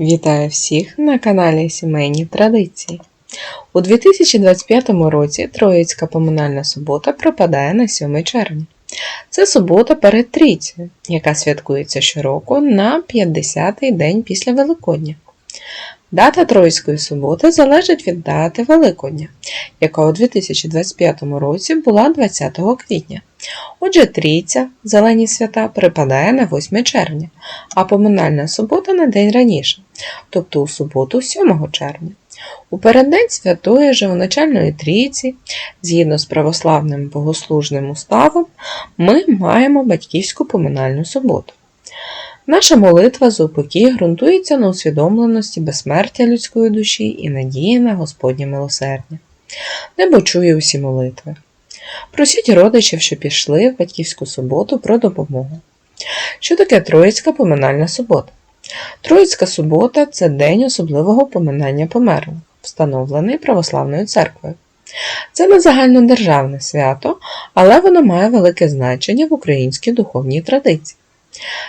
Вітаю всіх на каналі Сімейні Традиції. У 2025 році Троїцька поминальна субота припадає на 7 червня. Це субота перед Трійцею, яка святкується щороку на 50-й день після Великодня. Дата Троїцької суботи залежить від дати Великодня, яка у 2025 році була 20 квітня. Отже, трійця, зелені свята, припадає на 8 червня, а поминальна субота на день раніше, тобто у суботу 7 червня. У переддень святої Живоначальної трійці, згідно з православним богослужним уставом, ми маємо батьківську поминальну суботу. Наша молитва за упокій ґрунтується на усвідомленості безсмертя людської душі і надії на Господнє милосердя. Небо чує усі молитви. Просіть родичів, що пішли в батьківську суботу про допомогу. Що таке Троїцька поминальна субота? Троїцька субота це день особливого поминання померлих, встановлений православною церквою. Це не загальнодержавне свято, але воно має велике значення в українській духовній традиції.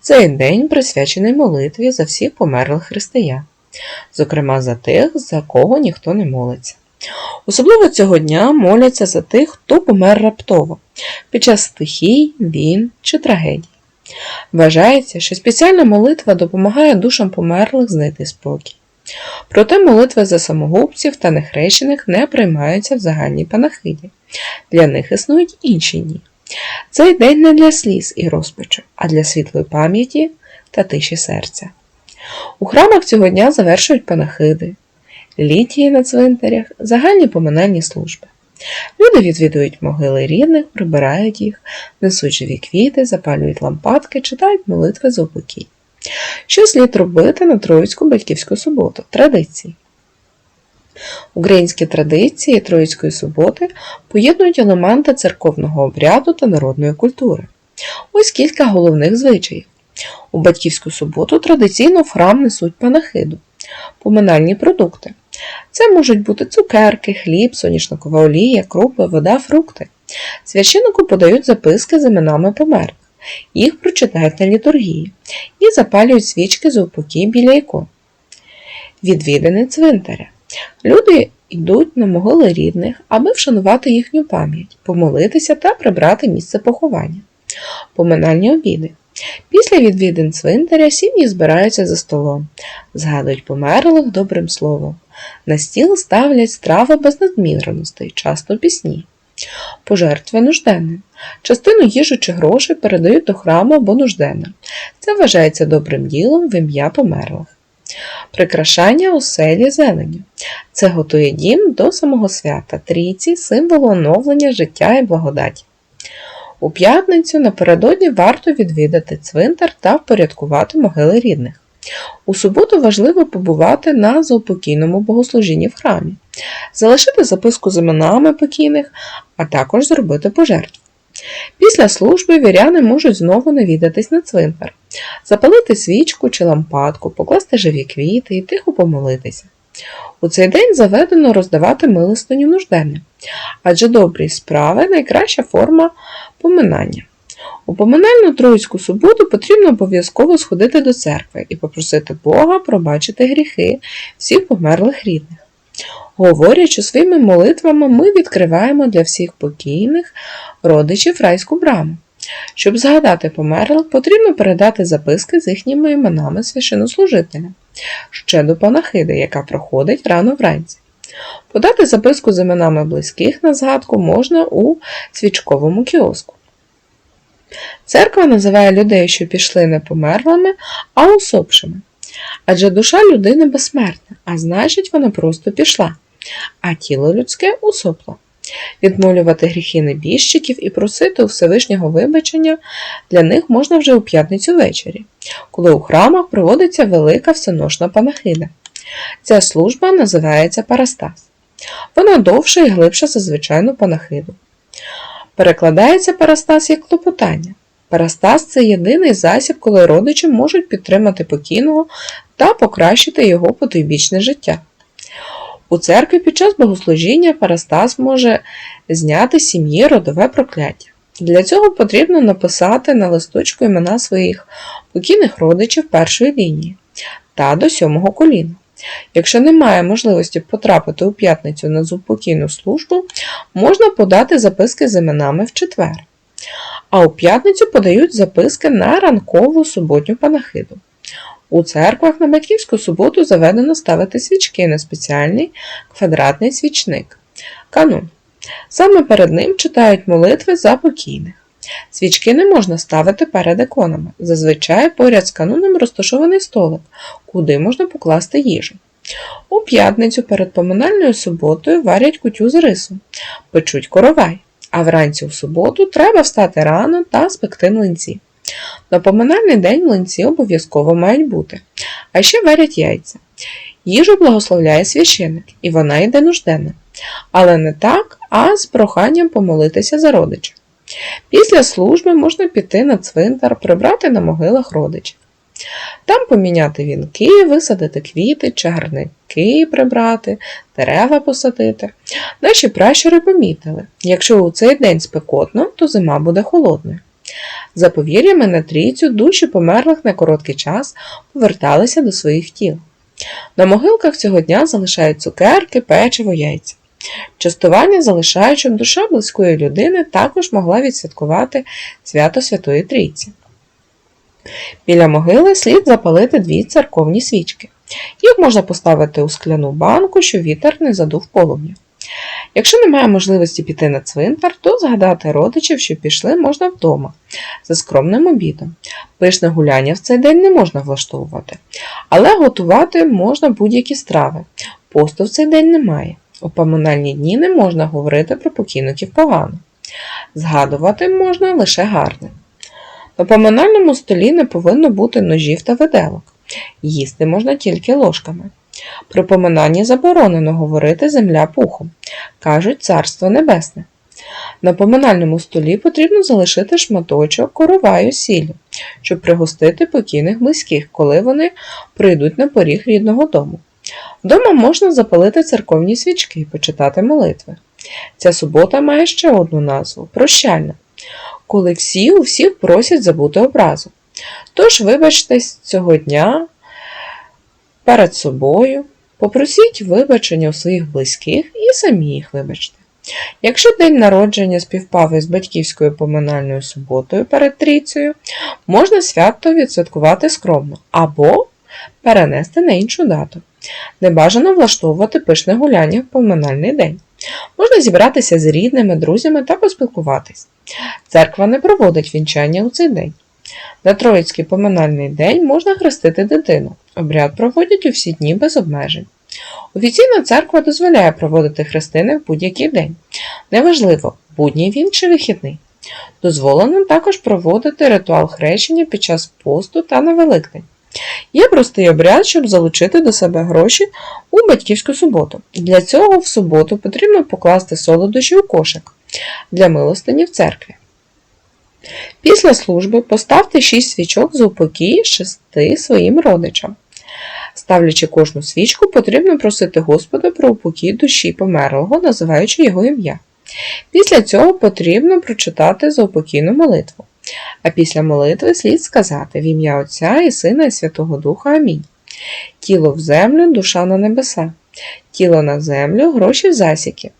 Цей день присвячений молитві за всіх померлих християн, зокрема за тих, за кого ніхто не молиться. Особливо цього дня моляться за тих, хто помер раптово під час стихій, війн чи трагедій. Вважається, що спеціальна молитва допомагає душам померлих знайти спокій. Проте молитви за самогубців та нехрещених не приймаються в загальній панахиді. Для них існують інші дні. Цей день не для сліз і розпачу, а для світлої пам'яті та тиші серця. У храмах цього дня завершують панахиди, літії на цвинтарях, загальні поминальні служби. Люди відвідують могили рідних, прибирають їх, несуть живі квіти, запалюють лампадки, читають молитви за упокій. Що слід робити на Троїцьку батьківську суботу? Традиції. Українські традиції Троїцької суботи поєднують елементи церковного обряду та народної культури. Ось кілька головних звичаїв. У батьківську суботу традиційно в храм несуть панахиду, поминальні продукти. Це можуть бути цукерки, хліб, соняшникова олія, крупи, вода, фрукти. Священнику подають записки з іменами померлих. Їх прочитають на літургії і запалюють свічки за упокій біля ікон. Відвідини цвинтаря. Люди йдуть на могили рідних, аби вшанувати їхню пам'ять, помолитися та прибрати місце поховання. Поминальні обіди. Після відвідин цвинтаря сім'ї збираються за столом, згадують померлих добрим словом. На стіл ставлять страви без надмірностей, часто пісні. Пожертви нужденним. Частину їжі чи грошей передають до храму або нужденним. Це вважається добрим ділом в ім'я померлих. Прикрашання оселі зеленю. Це готує дім до самого свята, трійці, символу оновлення життя і благодаті. У п'ятницю напередодні варто відвідати цвинтар та впорядкувати могили рідних. У суботу важливо побувати на заупокійному богослужінні в храмі, залишити записку з іменами покійних, а також зробити пожертву. Після служби віряни можуть знову навідатись на цвинтар, запалити свічку чи лампадку, покласти живі квіти і тихо помолитися. У цей день заведено роздавати милостиню нужденним, адже добрі справи найкраща форма поминання. У поминальну Троїцьку суботу потрібно обов'язково сходити до церкви і попросити Бога пробачити гріхи всіх померлих рідних. Говорять, що своїми молитвами ми відкриваємо для всіх покійних родичів райську браму. Щоб згадати померлих, потрібно передати записки з їхніми іменами священнослужителям, ще до панахиди, яка проходить рано вранці. Подати записку з іменами близьких на згадку можна у свічковому кіоску. Церква називає людей, що пішли не померлими, а усопшими. Адже душа людини безсмертна, а значить, вона просто пішла, а тіло людське усопло. Відмолювати гріхи небіжчиків і просити у Всевишнього вибачення для них можна вже у п'ятницю ввечері, коли у храмах проводиться велика всеношна панахида. Ця служба називається Парастас. Вона довша і глибша за звичайну панахиду. Перекладається Парастас як клопотання. Парастас це єдиний засіб, коли родичі можуть підтримати покійного та покращити його потойбічне життя. У церкві під час богослужіння Парастас може зняти сім'ї родове прокляття. Для цього потрібно написати на листочку імена своїх покійних родичів першої лінії та до сьомого коліна. Якщо немає можливості потрапити у п'ятницю на зупокійну службу, можна подати записки з іменами в четвер. А у п'ятницю подають записки на ранкову суботню панахиду. У церквах на батьківську суботу заведено ставити свічки на спеціальний квадратний свічник канун. Саме перед ним читають молитви за покійних. Свічки не можна ставити перед іконами. Зазвичай поряд з каноном розташований столик, куди можна покласти їжу. У п'ятницю перед поминальною суботою варять кутю з рису, печуть коровай, а вранці у суботу треба встати рано та спекти млинці. На поминальний день млинці обов'язково мають бути, а ще варять яйця. Їжу благословляє священик, і вона йде нужденна. Але не так, а з проханням помолитися за родичів. Після служби можна піти на цвинтар, прибрати на могилах родичів. Там поміняти вінки, висадити квіти, чагарники прибрати, дерева посадити. Наші пращури помітили, якщо у цей день спекотно, то зима буде холодною. За повір'ями на трійцю душі померлих на короткий час поверталися до своїх тіл. На могилках цього дня залишають цукерки, печиво, яйця. Частування залишають, щоб душа близької людини також могла відсвяткувати свято Святої Трійці. Біля могили слід запалити дві церковні свічки. Їх можна поставити у скляну банку, щоб вітер не задув полум'я. Якщо немає можливості піти на цвинтар, то згадати родичів, що пішли, можна вдома за скромним обідом. Пишне гуляння в цей день не можна влаштовувати, але готувати можна будь-які страви. Посту в цей день немає. У поминальні дні не можна говорити про покійників погано. Згадувати можна лише гарне. На поминальному столі не повинно бути ножів та виделок. Їсти можна тільки ложками. При поминанні заборонено говорити земля пухом. Кажуть царство небесне. На поминальному столі потрібно залишити шматочок короваю сіллю, щоб пригостити покійних близьких, коли вони прийдуть на поріг рідного дому. Вдома можна запалити церковні свічки і почитати молитви. Ця субота має ще одну назву прощальна, коли всі у всіх просять забути образу. Тож, вибачтесь цього дня перед собою, попросіть вибачення у своїх близьких і самі їх вибачте. Якщо день народження співпав із батьківською поминальною суботою перед трійцею, можна свято відсвяткувати скромно або перенести на іншу дату. Не бажано влаштовувати пишне гуляння в поминальний день. Можна зібратися з рідними, друзями та поспілкуватись. Церква не проводить вінчання у цей день. На Троїцький поминальний день можна хрестити дитину. Обряд проводять у всі дні без обмежень. Офіційна церква дозволяє проводити хрестини в будь-який день. Неважливо, будній він чи вихідний. Дозволено також проводити ритуал хрещення під час посту та на Великдень. Є простий обряд, щоб залучити до себе гроші у батьківську суботу. Для цього в суботу потрібно покласти солодощі у кошик для милостині в церкві. Після служби поставте 6 свічок за упокій шести своїм родичам. Ставлячи кожну свічку, потрібно просити Господа про упокій душі померлого, називаючи його ім'я. Після цього потрібно прочитати заупокійну молитву. А після молитви слід сказати в ім'я Отця і Сина і Святого Духа Амінь. Тіло в землю, душа на небеса, тіло на землю, гроші в засіки.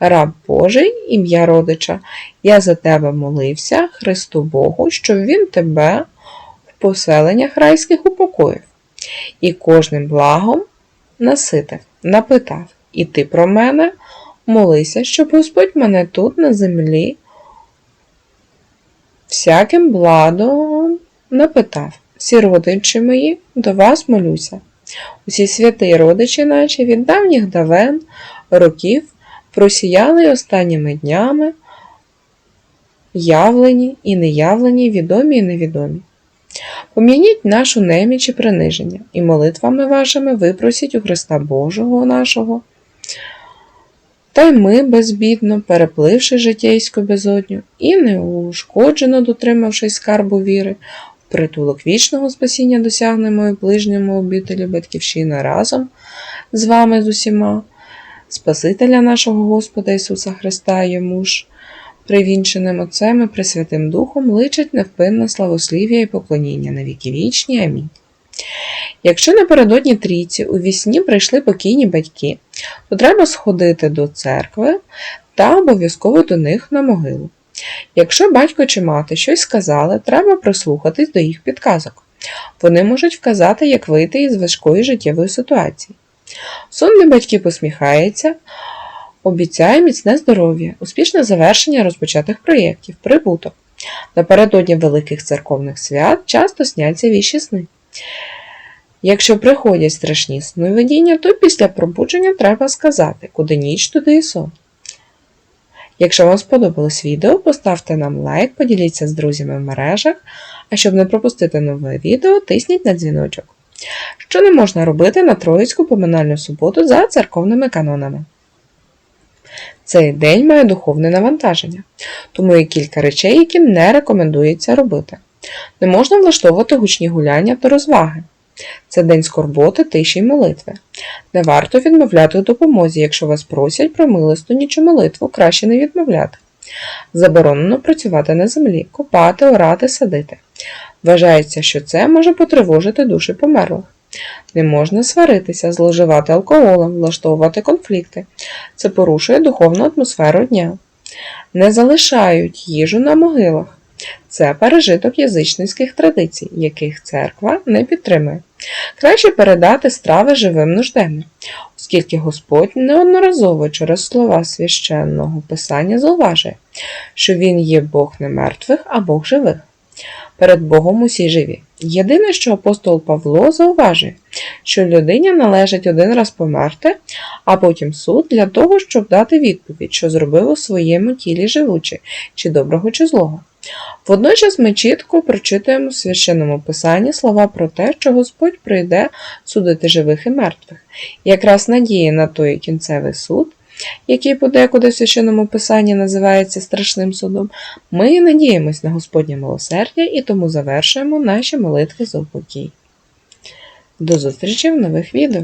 Раб Божий, ім'я родича, я за тебе молився, Христу Богу, щоб він тебе в поселеннях райських упокоїв. І кожним благом наситив, напитав, і ти про мене молися, щоб Господь мене тут на землі всяким бладом напитав. Всі родичі мої, до вас молюся. Усі святі родичі наші від давніх давен, років просіяли останніми днями, явлені і неявлені, відомі і невідомі. Пом'яніть нашу неміч і приниження, і молитвами вашими випросіть у Христа Божого нашого. Та й ми безбідно, перепливши життєйську безодню і неушкоджено дотримавшись скарбу віри, притулок вічного спасіння досягнемо і ближньому обітелі Батьківщини разом з вами з усіма, Спасителя нашого Господа Ісуса Христа, йому ж, привінченим Отцем і Пресвятим Духом, личить невпинне славослів'я і поклоніння на віки вічні. Амінь. Якщо напередодні трійці у вісні прийшли покійні батьки, то треба сходити до церкви та обов'язково до них на могилу. Якщо батько чи мати щось сказали, треба прислухатись до їх підказок. Вони можуть вказати, як вийти із важкої життєвої ситуації. Сонний батьки посміхається, обіцяє міцне здоров'я, успішне завершення розпочатих проєктів, прибуток. Напередодні великих церковних свят часто сняться віші сни. Якщо приходять страшні сновидіння, то після пробудження треба сказати, куди ніч, туди і сон. Якщо вам сподобалось відео, поставте нам лайк, поділіться з друзями в мережах, а щоб не пропустити нове відео, тисніть на дзвіночок. Що не можна робити на Троїцьку поминальну суботу за церковними канонами. Цей день має духовне навантаження, тому є кілька речей, які не рекомендується робити. Не можна влаштовувати гучні гуляння та розваги. Це день скорботи, тиші й молитви. Не варто відмовляти у допомозі, якщо вас просять про милостиню чи молитву, краще не відмовляти. Заборонено працювати на землі, копати, орати, садити. Вважається, що це може потривожити душі померлих. Не можна сваритися, зловживати алкоголем, влаштовувати конфлікти. Це порушує духовну атмосферу дня. Не залишають їжу на могилах. Це пережиток язичницьких традицій, яких церква не підтримує. Краще передати страви живим нужденним, оскільки Господь неодноразово через слова священного писання зауважує, що Він є Бог не мертвих, а Бог живих. Перед Богом усі живі. Єдине, що апостол Павло зауважує, що людині належить один раз померти, а потім суд для того, щоб дати відповідь, що зробив у своєму тілі живучи, чи доброго, чи злого. Водночас ми чітко прочитуємо в священному писанні слова про те, що Господь прийде судити живих і мертвих. Якраз надія на той кінцевий суд, який подекуди в священному писанні називається страшним судом, ми надіємось на Господнє милосердя і тому завершуємо наші молитви за упокій. До зустрічі в нових відео!